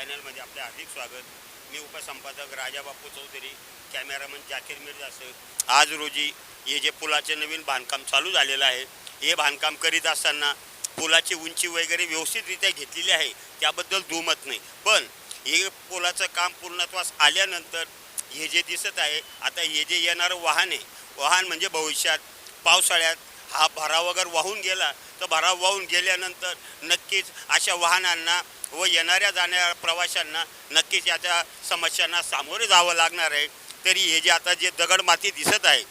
चॅनलमध्ये आपले हार्दिक स्वागत. मी उपसंपादक राजा बापू चौधरी कॅमेरामन जाकीर मिर्जा सर. आज रोजी हे जे पुलाचे नवीन बांधकाम चालू झालेलं आहे हे बांधकाम करीत असताना पुलाची उंची वगैरे व्यवस्थितरित्या घेतलेली आहे त्याबद्दल दुमत नाही. पण हे पुलाचं काम पूर्णत्वास आल्यानंतर हे जे दिसत आहे आता हे जे येणारं वाहन आहे वाहन म्हणजे भविष्यात पावसाळ्यात हा भराव वगैरे वाहून गेला तर भराव वाहून गेल्यानंतर नक्कीच अशा वाहनांना व येणाऱ्या जाणाऱ्या प्रवाशांना नक्कीच याच्या समस्यांना सामोरे जावं लागणार आहे. तरी हे जे आता जे दगडमाती दिसत आहे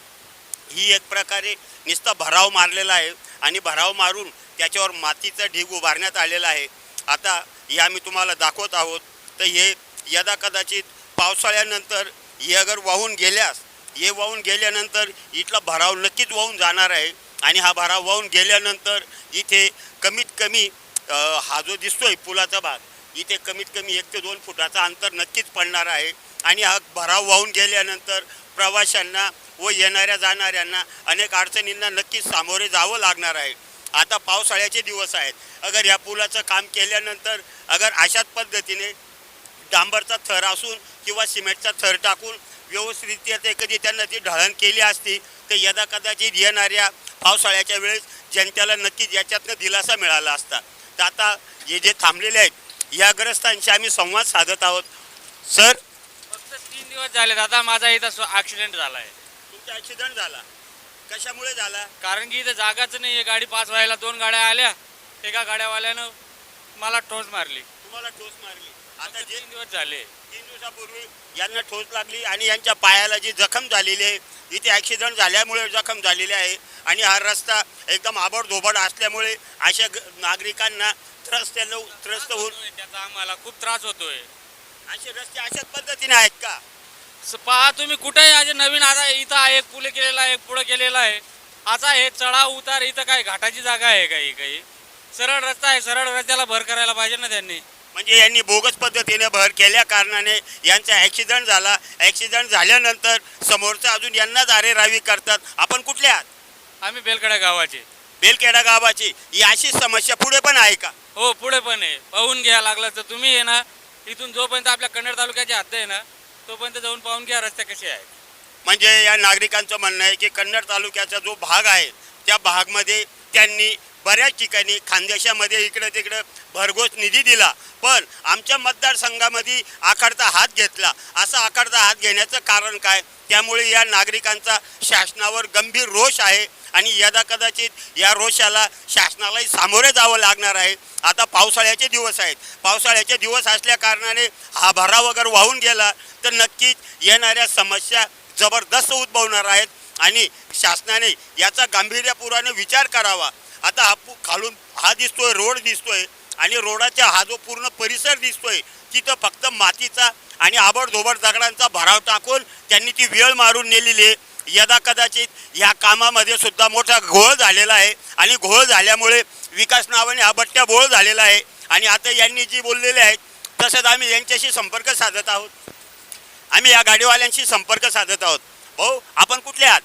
ही एक प्रकारे नुसता भराव मारलेला आहे आणि भराव मारून त्याच्यावर मातीचा ढीग उभारण्यात आलेला आहे. आता हे आम्ही तुम्हाला दाखवत आहोत. तर हे यदा कदाचित पावसाळ्यानंतर हे अगर वाहून गेल्यास हे वाहून गेल्यानंतर इथला भराव नक्कीच वाहून जाणार आहे. आणि हा भराव वाहून गेल्यानंतर इथे कमीत कमी हा जो दिसतोय पुलाचा भाग इथे कमीत कमी एक ते दोन फुटाचा अंतर नक्कीच पडणार आहे. आणि हा भराव वाहून गेल्यानंतर प्रवाशांना व येणाऱ्या जाणाऱ्यांना अनेक अडचणींना नक्कीच सामोरे जावं लागणार आहे. आता पावसाळ्याचे दिवस आहेत. अगर या पुलाचं काम केल्यानंतर अगर अशाच पद्धतीने डांबरचा थर असून किंवा सिमेंटचा थर टाकून व्यवस्थितरित्या ते कधी त्यांना ती ढळण केली असती तर यदा कदाचित येणाऱ्या पावसाळ्याच्या वेळेस जनतेला नक्कीच याच्यातनं दिलासा मिळाला असता. आता हे जे थांबलेले आहेत या ग्रस्तांशी आम्ही संवाद साधत आहोत. सर? फक्त तीन दिवस झाले दादा माझा इथं ॲक्सिडेंट झाला आहे तुमचा ॲक्सिडेंट झाला. कशामुळे झाला? कारण की इथं जागाच नाही आहे गाडी पास व्हायला दोन गाड्या आल्या. एका गाड्यावाल्यानं मला ठोस मारली. तुम्हाला ठोस मारली. आता जे तीन दिवस झाले. तीन दिवसापूर्वी यांना ठोस लागली आणि यांच्या पायाला जी जखम झालेली आहे इथे ॲक्सिडेंट झाल्यामुळे जखम झालेली आहे. आणि हा रस्ता एकदम आबडधोबड असल्यामुळे अशा नागरिकांना त्रस्त त्रस्त होऊन त्याचा आम्हाला खूप त्रास होतोय. असे रस्ते अशाच पद्धतीने आहेत का? पहा तुम्ही कुठेही आज नवीन आता इथं आहे एक पुढे केलेला आहे एक पुढे केलेला आहे. आता हे चढाव उतार इथं काय घाटाची जागा आहे काही काही? सरळ रस्ता आहे सरळ रस्त्याला भर करायला पाहिजे ना त्यांनी. म्हणजे यांनी बोगस पद्धतीने भर केल्या कारणाने यांचा ॲक्सिडेंट झाला. ॲक्सिडेंट झाल्यानंतर समोरचा अजून यांनाच रावी करतात. आपण कुठले आहात? आम्ही बेलकडा गावाचे. बेलखेडा गावाची. ही अशी समस्या पुढे पण आहे का? हो पुढे पण आहे. पाहून घ्या लागलं तर तुम्ही आहे ना इथून जोपर्यंत आपल्या कन्नड तालुक्याची हद्द आहे ना तोपर्यंत जाऊन पाहून घ्या रस्ते कसे आहेत. म्हणजे या नागरिकांचं म्हणणं आहे की कन्नड तालुक्याचा जो भाग आहे त्या भागमध्ये त्यांनी बऱ्याच ठिकाणी खानदेशामध्ये इकडं तिकडं भरघोस निधी दिला पण आमच्या मतदारसंघामध्ये आखाडता हात घेतला. असा आखाडता हात घेण्याचं कारण काय? त्यामुळे या नागरिकांचा शासनावर गंभीर रोष आहे आणि यदा कदाचित या रोषाला शासनालाही सामोरे जावं लागणार आहे. आता पावसाळ्याचे दिवस आहेत. पावसाळ्याचे दिवस असल्या कारणाने हा भरा वगैरे वाहून गेला तर नक्कीच येणाऱ्या समस्या जबरदस्त उद्भवणार आहेत. आणि शासनाने याचा गांभीर्यपूर्वाने विचार करावा. आता हा खालून हा दिसतोय रोड दिसतोय आणि रोडाचा हा जो पूर्ण परिसर दिसतोय तिथं फक्त मातीचा आणि आबडधोबड दगडांचा भराव टाकून त्यांनी ती वेळ मारून नेलेली आहे. यदा कदाचित ह्या कामामध्ये सुद्धा मोठा घोळ झालेला आहे आणि घोळ झाल्यामुळे विकास नावाने हा बट्ट्या बोळ झालेला आहे. आणि आता यांनी जी बोललेले आहेत तसंच आम्ही यांच्याशी संपर्क साधत आहोत. आम्ही या गाडीवाल्यांशी संपर्क साधत आहोत. भाऊ आपण कुठले आहात?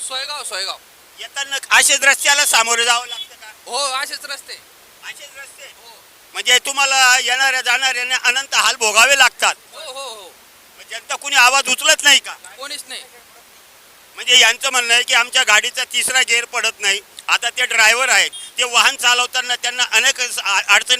सोयगाव सोयगाव. येताना असेच रस्त्याला सामोरे जावं लागतं का? हो असेच रस्ते. असेच रस्ते? हो. म्हणजे तुम्हाला येणाऱ्या जाणाऱ्यांना अनंत हाल भोगावे लागतात. हो हो हो. मग जनता कुणी आवाज उचलत नाही का? कोणीच नाही. म्हणजे यांचं म्हणणं आहे की आमच्या गाडीचा तिसरा गेअर पडत नाही. आता ते ड्रायव्हर आहेत. ते वाहन चालवताना त्यांना अनेक अडचणी